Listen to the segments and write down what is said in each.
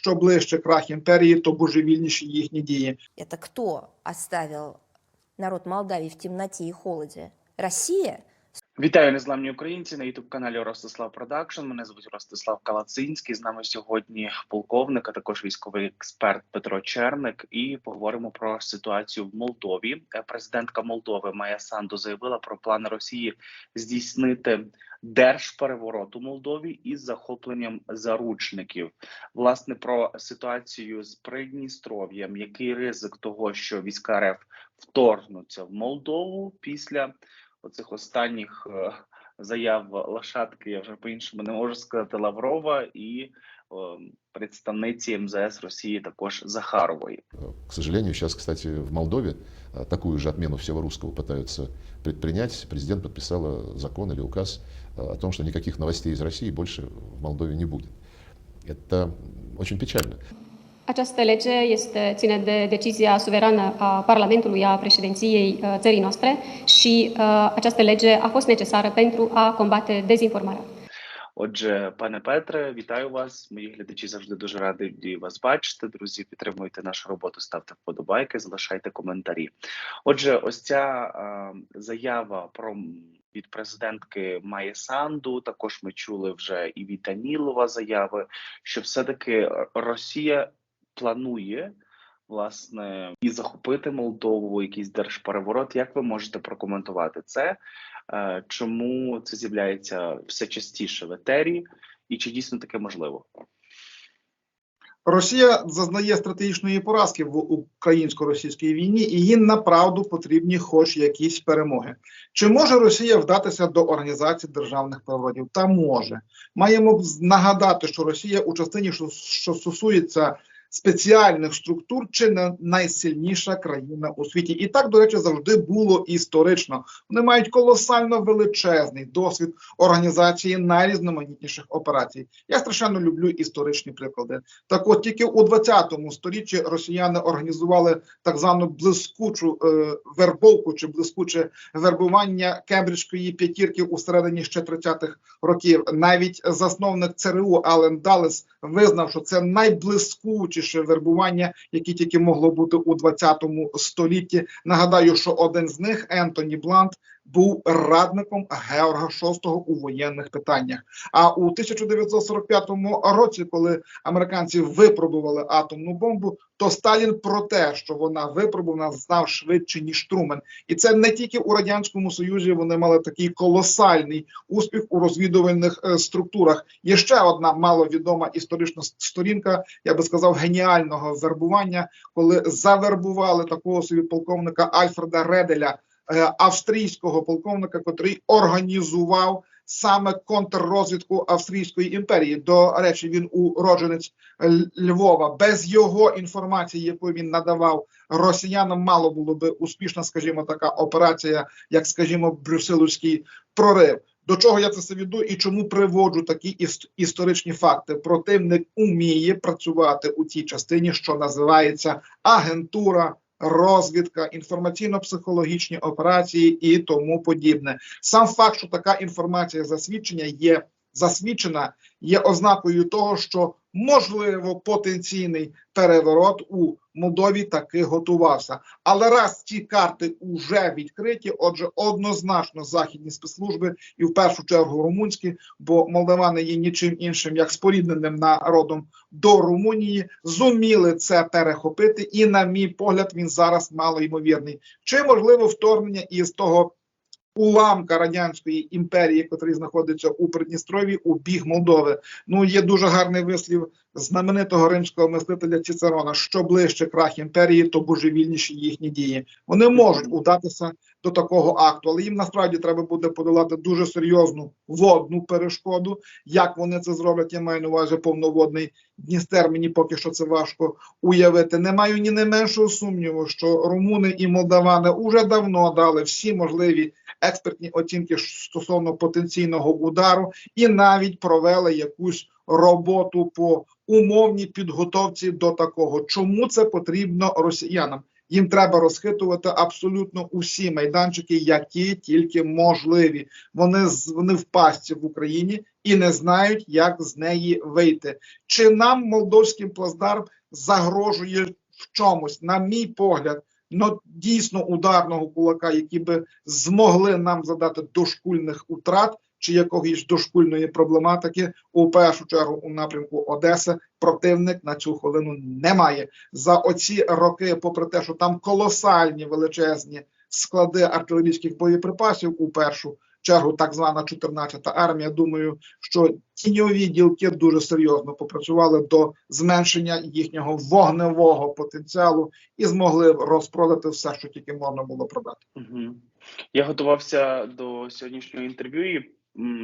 Що ближче крах імперії, то божевільніші їхні дії. Це хто оставив народ Молдавії в темноті і холоді? Россия? Вітаю незламні українці на ютуб каналі Ростислав Продакшн. Мене звуть Ростислав Калацинський. З нами сьогодні полковник, а також військовий експерт Петро Черник. І поговоримо про ситуацію в Молдові. Е, Президентка Молдови Майя Санду заявила про плани Росії здійснити держпереворот у Молдові із захопленням заручників. Власне про ситуацію з Придністров'ям, який ризик того, що війська РФ вторгнуться в Молдову після оцих останніх е, заяв лошадки, я вже по-іншому не можу сказати Лаврова і е, представниці МЗС Росії також Захарової. К сожалению, сейчас, кстати, в Молдове а, такую же отмену всего русского пытаются предпринять. Президент подписала закон или указ а, о том, что никаких новостей из России больше в Молдове не будет. Это очень печально. Această lege este, ține de decizia suverană a Parlamentului, a președinției uh, țării noastre și uh, această lege a fost necesară pentru a combate dezinformarea. Отже, пане Петре, вітаю вас. Мої глядачі завжди дуже раді вас бачити. Друзі, підтримуйте нашу роботу, ставте вподобайки, залишайте коментарі. Отже, ось ця е, заява про від президентки Майї Санду. Також ми чули вже і від Данілова заяви, що все-таки Росія планує власне і захопити Молдову, якийсь держпереворот. Як ви можете прокоментувати це? Е, Чому це з'являється все частіше в етері, і чи дійсно таке можливо? Росія зазнає стратегічної поразки в українсько-російській війні, і їм направду потрібні хоч якісь перемоги. Чи може Росія вдатися до організації державних переворотів? Та може. Маємо нагадати, що Росія у частині, що, що стосується спеціальних структур, чи не найсильніша країна у світі. І так, до речі, завжди було історично. Вони мають колосально величезний досвід організації найрізноманітніших операцій. Я страшенно люблю історичні приклади. Так, от тільки у 20 сторіччі росіяни організували так звану блискучу е, вербовку чи блискуче вербування кембриджської п'ятірки у середині ще 30-х років. Навіть засновник ЦРУ Ален Далес визнав, що це найблискучіше вербування, яке тільки могло бути у 20 столітті. Нагадаю, що один з них Ентоні Блант. Був радником Георга VI у воєнних питаннях. А у 1945 році, коли американці випробували атомну бомбу, то Сталін про те, що вона випробувана, знав швидше ніж Трумен, і це не тільки у радянському союзі. Вони мали такий колосальний успіх у розвідувальних е, структурах. Є ще одна маловідома історична сторінка, я би сказав, геніального вербування, коли завербували такого собі полковника Альфреда Ределя австрійського полковника, котрий організував саме контррозвідку Австрійської імперії. До речі, він уродженець Львова. Без його інформації, яку він надавав росіянам, мало було би успішна, скажімо, така операція, як, скажімо, Брюсселівський прорив. До чого я це все веду і чому приводжу такі іс- історичні факти? Противник уміє працювати у тій частині, що називається агентура, розвідка, інформаційно-психологічні операції і тому подібне. Сам факт, що така інформація засвідчення є засвідчена, є ознакою того, що можливо потенційний переворот у Молдові таки готувався. Але раз ці карти вже відкриті, отже, однозначно західні спецслужби і в першу чергу румунські, бо молдавани є нічим іншим як спорідненим народом до Румунії, зуміли це перехопити, і, на мій погляд, він зараз малоймовірний. Чи можливо вторгнення із того уламка радянської імперії, який знаходиться у Придністрові, у біг Молдови? Ну є дуже гарний вислів знаменитого римського мислителя Цицерона: що ближче крах імперії, то божевільніші їхні дії. Вони можуть удатися до такого акту, але їм насправді треба буде подолати дуже серйозну водну перешкоду. Як вони це зроблять? Я маю на увазі повноводний Дністер. Мені поки що це важко уявити. Не маю ні не меншого сумніву, що румуни і молдавани уже давно дали всі можливі експертні оцінки стосовно потенційного удару, і навіть провели якусь роботу по умовній підготовці до такого. Чому це потрібно росіянам? Їм треба розхитувати абсолютно усі майданчики, які тільки можливі. Вони вони в пастці в Україні і не знають, як з неї вийти. Чи нам молдовський плацдарм загрожує в чомусь, на мій погляд, ну дійсно ударного кулака, які би змогли нам задати дошкульних утрат чи якоїсь дошкульної проблематики, у першу чергу у напрямку Одеси противник на цю хвилину немає. За оці роки, попри те, що там колосальні величезні склади артилерійських боєприпасів, у першу чергу, так звана 14-та армія. Думаю, що тіньові ділки дуже серйозно попрацювали до зменшення їхнього вогневого потенціалу і змогли розпродати все, що тільки можна було продати. Угу. Я готувався до сьогоднішнього інтерв'ю і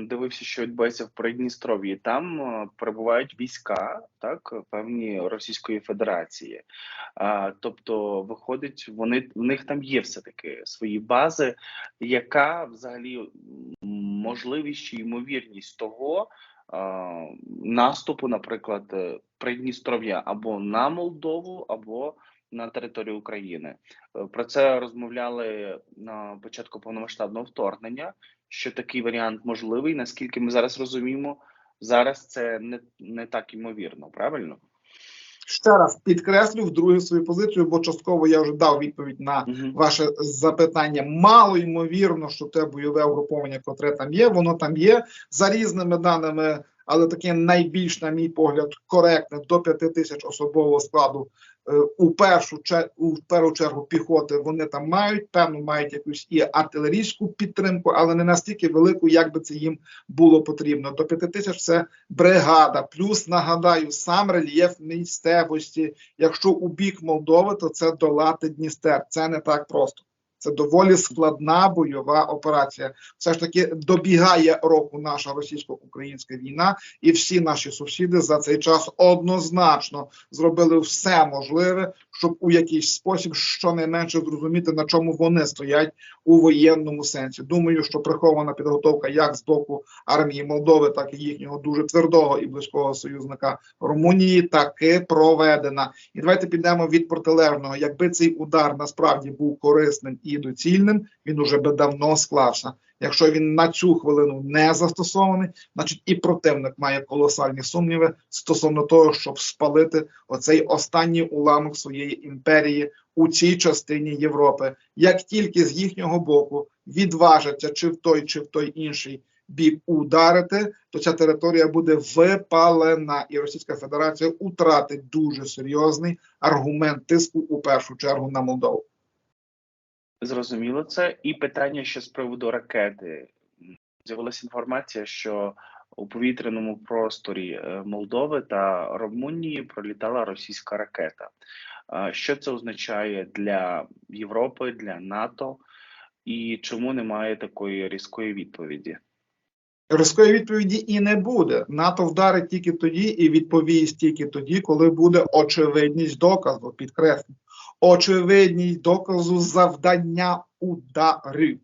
дивився, що відбувається в Придністров'ї. Там е, перебувають війська, так певні Російської Федерації. А, тобто, виходить, вони в них там є все таки свої бази. Яка взагалі можливість чи ймовірність того? Наступу, наприклад, е, Придністров'я або на Молдову, або на територію України. Е, Про це розмовляли на початку повномасштабного вторгнення, що такий варіант можливий. Наскільки ми зараз розуміємо, зараз це не, не так ймовірно, правильно? Ще раз підкреслю вдруге свою позицію, бо частково я вже дав відповідь на Угу. ваше запитання. Мало ймовірно, що те бойове угруповання, котре там є, воно там є за різними даними, але таке найбільш, на мій погляд, коректне до 5 тисяч особового складу. Е, У першу у першу чергу піхоти вони там мають, певно, мають якусь і артилерійську підтримку, але не настільки велику, як би це їм було потрібно. До 5 тисяч це бригада. Плюс нагадаю, сам рельєф місцевості. Якщо у бік Молдови, то це долати Дністер. Це не так просто. Це доволі складна бойова операція. Все ж таки добігає року наша російсько-українська війна, і всі наші сусіди за цей час однозначно зробили все можливе, щоб у якийсь спосіб щонайменше зрозуміти, на чому вони стоять у воєнному сенсі. Думаю, що прихована підготовка як з боку армії Молдови, так і їхнього дуже твердого і близького союзника Румунії таки проведена. І давайте підемо від протилежного. Якби цей удар насправді був корисним і доцільним, він уже би давно склався. Якщо він на цю хвилину не застосований, значить і противник має колосальні сумніви стосовно того, щоб спалити оцей останній уламок своєї імперії у цій частині Європи. Як тільки з їхнього боку відважаться чи в той, чи в той інший бік ударити, то ця територія буде випалена, і Російська Федерація утратить дуже серйозний аргумент тиску у першу чергу на Молдову. Зрозуміло це. І питання ще з приводу ракети. З'явилася інформація, що у повітряному просторі е, Молдови та Румунії пролітала російська ракета. Що це означає для Європи, для НАТО, і чому немає такої різкої відповіді? Різкої відповіді і не буде. НАТО вдарить тільки тоді і відповість тільки тоді, коли буде очевидність доказу. Підкреслю, очевидність доказу завдання ударів.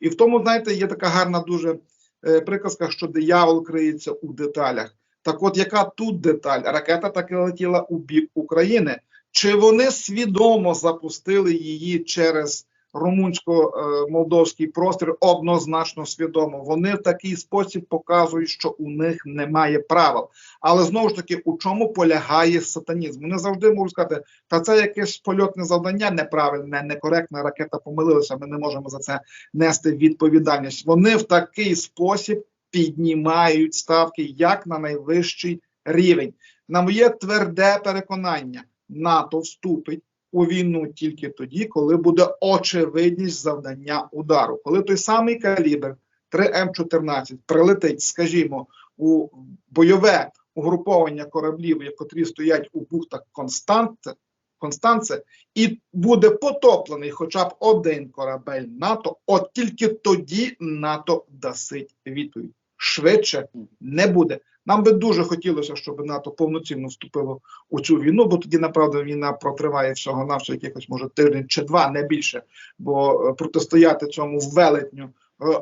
І в тому, знаєте, є така гарна дуже е, приказка, що диявол криється у деталях. Так, от яка тут деталь? Ракета таки летіла у бік України. Чи вони свідомо запустили її через румунсько-молдовський простір? Однозначно свідомо. Вони в такий спосіб показують, що у них немає правил. Але знову ж таки, у чому полягає сатанізм? Вони завжди можуть сказати, та це якесь польотне завдання неправильне, некоректне. Ракета помилилася. Ми не можемо за це нести відповідальність. Вони в такий спосіб піднімають ставки як на найвищий рівень. На моє тверде переконання, НАТО вступить у війну тільки тоді, коли буде очевидність завдання удару. Коли той самий калібр 3М14 прилетить, скажімо, у бойове угруповання кораблів, які стоять у бухтах Констанце, Констанце, і буде потоплений хоча б один корабель НАТО, от тільки тоді НАТО дасить відповідь. Швидше не буде. Нам би дуже хотілося, щоб НАТО повноцінно вступило у цю війну, бо тоді направду війна протриває всього навсього якихось може тиждень чи два, не більше. Бо е, протистояти цьому велетню е,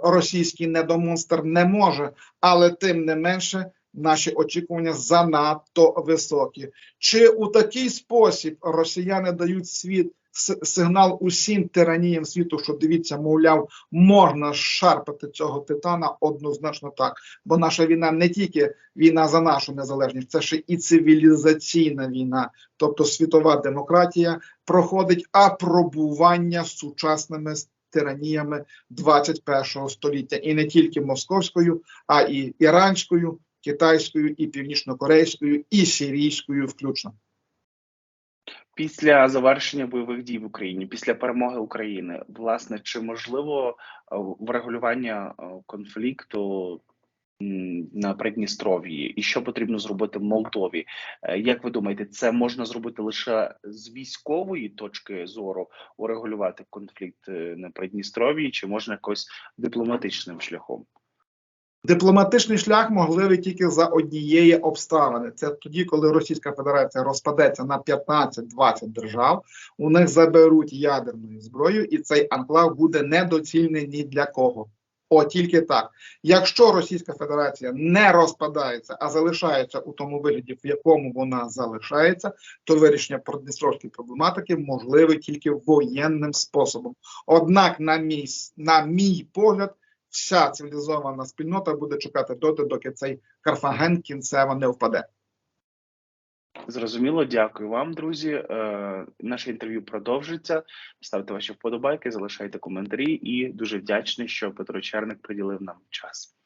російський недомонстр не може, але тим не менше. Наші очікування занадто високі. Чи у такий спосіб росіяни дають світ сигнал усім тираніям світу, що дивіться, мовляв, можна шарпати цього титана однозначно так. Бо наша війна не тільки війна за нашу незалежність, це ще і цивілізаційна війна, тобто світова демократія проходить апробування сучасними тираніями 21 століття, і не тільки московською, а і іранською, китайською, і північнокорейською, і сирійською, включно. Після завершення бойових дій в Україні, після перемоги України, власне, чи можливо е, врегулювання е, конфлікту на Придністров'ї, і що потрібно зробити Молдові? Е, Як ви думаєте, це можна зробити лише з військової точки зору урегулювати конфлікт на Придністров'ї, чи можна якось дипломатичним шляхом? Дипломатичний шлях можливий тільки за однієї обставини. Це тоді, коли Російська Федерація розпадеться на 15-20 держав, у них заберуть ядерною зброєю, і цей анклав буде недоцільний ні для кого. О, тільки так. Якщо Російська Федерація не розпадається, а залишається у тому вигляді, в якому вона залишається, то вирішення придністровської проблематики можливе тільки воєнним способом. Однак, на мій, на мій погляд, вся цивілізована спільнота буде чекати доти, доки цей Карфаген кінцево не впаде. Зрозуміло, дякую вам, друзі. Е, наше інтерв'ю продовжиться. Ставте ваші вподобайки, залишайте коментарі, і дуже вдячний, що Петро Черник приділив нам час.